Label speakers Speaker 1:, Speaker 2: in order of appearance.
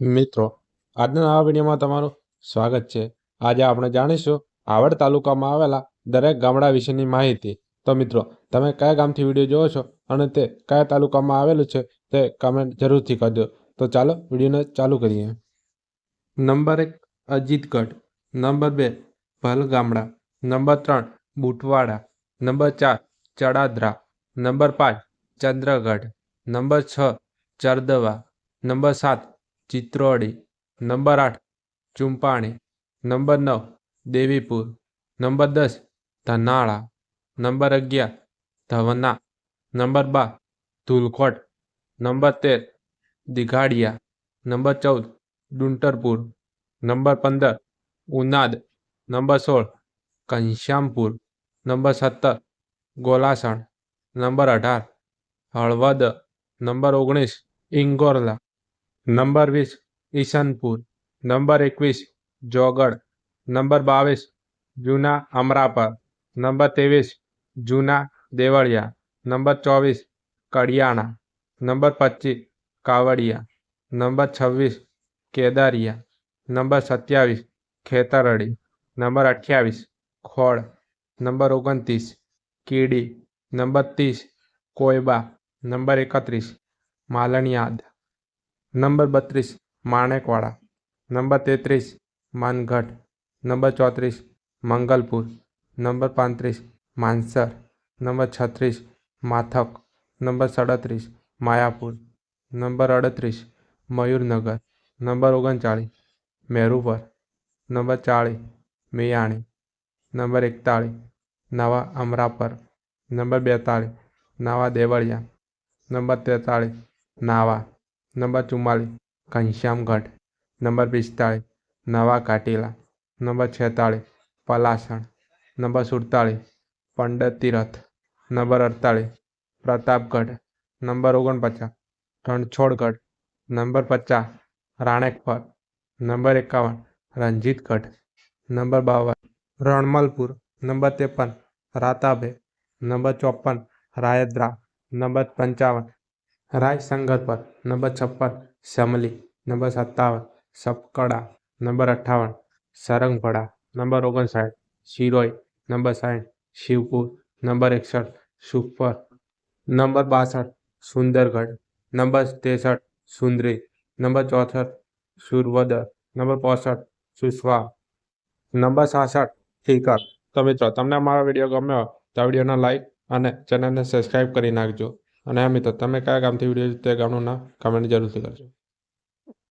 Speaker 1: મિત્રો, આજના નવા વિડીયોમાં તમારું સ્વાગત છે. આજે આપણે જાણીશું, આવડ તાલુકામાં આવેલા દરેક ગામડા વિશેની માહિતી. તો મિત્રો, તમે કયા ગામથી વીડિયો જોવો છો અને તે કયા તાલુકામાં આવેલું છે તે કમેન્ટ જરૂરથી કરજો. તો ચાલો, વિડીયોને ચાલુ કરીએ. નંબર એક, અજીતગઢ. નંબર બે ભલ ગામડા નંબર ત્રણ, બુટવાડા. નંબર ચાર, ચડાદરા. નંબર પાંચ, ચંદ્રગઢ. નંબર છ, ચરદવા. નંબર સાત ચિત્રોડી, નંબર આઠ, ચુંપાણી, નંબર નવ, દેવીપુર, નંબર દસ, ધનાળા, નંબર અગિયાર, ધવના, નંબર બાર, ધુલકોટ, નંબર તેર, દિઘાડિયા, નંબર ચૌદ, ડુંટરપુર, નંબર પંદર, ઉનાદ, નંબર સોળ, ઘનશ્યામપુર, નંબર સત્તર, ગોલાસણ, નંબર અઢાર, હળવદ, નંબર ઓગણીસ, ઇંગોરલા નંબર વીસ, ઈશનપુર. નંબર એકવીસ, જોગડ. નંબર બાવીસ, જૂના અમરાપર. નંબર ત્રેવીસ, જૂના દેવળિયા. નંબર ચોવીસ, કડિયાણા. નંબર પચીસ, કાવડિયા. નંબર છવ્વીસ, કેદારિયા. નંબર સત્યાવીસ, ખેતરડી. નંબર અઠ્યાવીસ ખોડ નંબર ઓગણત્રીસ, કીડી. નંબર ત્રીસ, કોયબા. નંબર એકત્રીસ, માલણિયાદ. નંબર બત્રીસ, માણેકવાડા. નંબર તેત્રીસ માનગઢ નંબર ચોત્રીસ, મંગલપુર. નંબર પાંત્રીસ માનસર નંબર છત્રીસ, માથક. નંબર સડત્રીસ, માયાપુર. નંબર અડત્રીસ, મયુરનગર. નંબર ઓગણચાળીસ મેરુપર નંબર ચાળીસ, મિયાણી. નંબર એકતાળીસ, નવા અમરાપર. નંબર બેતાળીસ, નવા દેવળિયા. નંબર તેતાળીસ, નાવા. નંબર ચુમ્માલીસ ઘનશ્યામગઢ નંબર પિસ્તાળીસ, નવા કાટીલા. નંબર છેતાળીસ, પલાસણ. નંબર સુડતાળીસ, પંડિત તીરથ. નંબર અડતાળીસ, પ્રતાપગઢ. નંબર ઓગણપચાસ રણછોડગઢ નંબર પચાસ, રાણેકપર. નંબર એકાવન રણજીતગઢ નંબર બાવન, રણમલપુર. નંબર ત્રેપન રાતાભે નંબર ચોપન, રાયદ્રા. નંબર પંચાવન રાયસંગર પર. નંબર છપ્પન સમલી નંબર સત્તાવન, સપકડા. નંબર અઠ્ઠાવન, સરંગભડા. નંબર ઓગણસાઠ, શિરોઈ. નંબર સાઠ, શિવપુર. નંબર એકસઠ સુપર નંબર બાસઠ, સુંદરગઢ. નંબર ત્રેસઠ, સુંદરી. નંબર ચોસઠ, સુરવદર. Number પોસઠ સુસવા number સાસઠ, ઠીકર. તો મિત્રો, તમને અમારો વીડિયો ગમ્યો તો વિડીયોને લાઈક અને ચેનલને સબસ્ક્રાઈબ કરી નાખજો. અને હા મિત્રો તમે કયા ગામથી વીડિયો તે ગામનું નામ કમેન્ટ જરૂરથી કરજો.